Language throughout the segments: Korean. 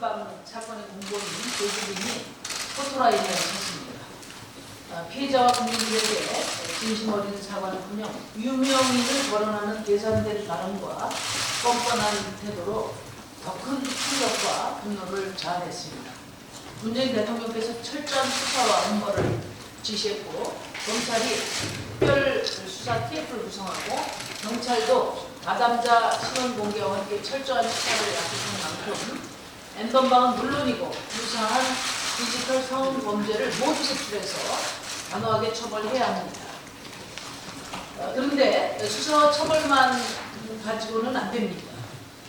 N번방 사건의 공범인 조주빈이 포토라인에 섰습니다. 아, 피해자와 국민들에게 진심 어린 사과는커녕 유명인을 거론하는 계산된 발언과 뻔뻔한 태도로 더 큰 충격과 분노를 자아냈습니다. 문재인 대통령께서 철저한 수사와 엄벌을 지시했고 검찰이 특별 수사 TF를 구성하고 경찰도 가담자 신원 공개와 함께 철저한 수사를 약속한 만큼 N번방은 물론이고 유사한 디지털 성범죄를 범죄를 모두 색출해서 단호하게 처벌해야 합니다. 어, 그런데 수사와 처벌만 가지고는 안 됩니다.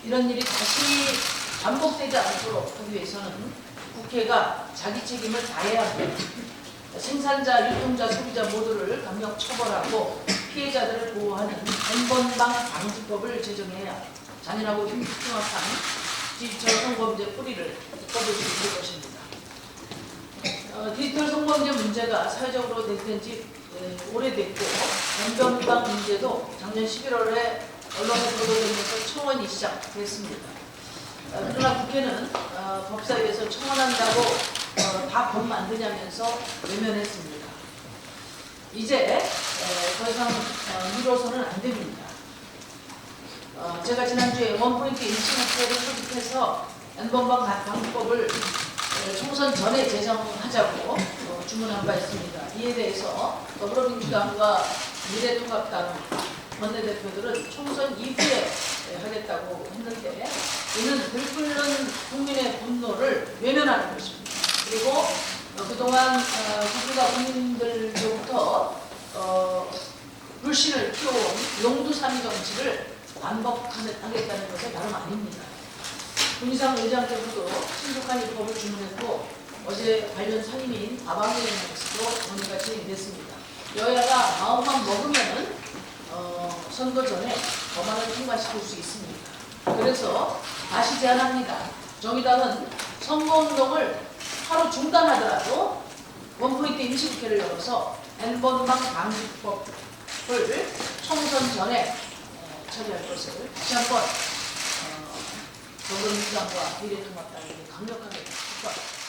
이런 일이 다시 반복되지 않도록 하기 위해서는 국회가 자기 책임을 다해야 합니다. 생산자, 유통자, 소비자 모두를 강력 처벌하고 피해자들을 보호하는 N번방 방지법을 제정해야 잔인하고 흉악한 디지털 성범죄 뿌리를 뽑을 수 있을 것입니다. 어, 디지털 성범죄 문제가 사회적으로 대두된 지 에, 오래됐고 N번방 문제도 작년 11월에 언론에 보도되면서 청원이 시작됐습니다. 어, 그러나 국회는 어, 법사위에서 청원한다고 어, 다법 만드냐면서 외면했습니다. 이제 에, 더 이상 어, 미뤄서는 안 됩니다. 어, 제가 지난주에 원포인트 인식학회를 소집해서 N번방 방법을 에, 총선 전에 제정하자고 어, 주문한 바 있습니다. 이에 대해서 더불어민주당과 미래통합당 원내대표들은 총선 이후에 에, 하겠다고 했는데 이는 들끓는 국민의 분노를 외면하는 것입니다. 그리고 어, 그동안 어, 국가 국민들로부터 어, 불신을 키워온 용두삼이 정치를 반복하겠다는 것은 다름 아닙니다. 군의상 의장께서도 신속한 입법을 주문했고 어제 관련 선임인 과방위원회에서도 논의가 진행됐습니다. 여야가 마음만 먹으면은 어, 선거 전에 법안을 통과시킬 수 있습니다. 그래서 다시 제안합니다. 정의당은 선거운동을 하루 중단하더라도 원포인트 임시국회를 열어서 N번방 방지법을 총선 전에 어, 처리할 것을 다시 한번 어, 더불어민주당과 미래통합당에게 강력하게 촉구합니다.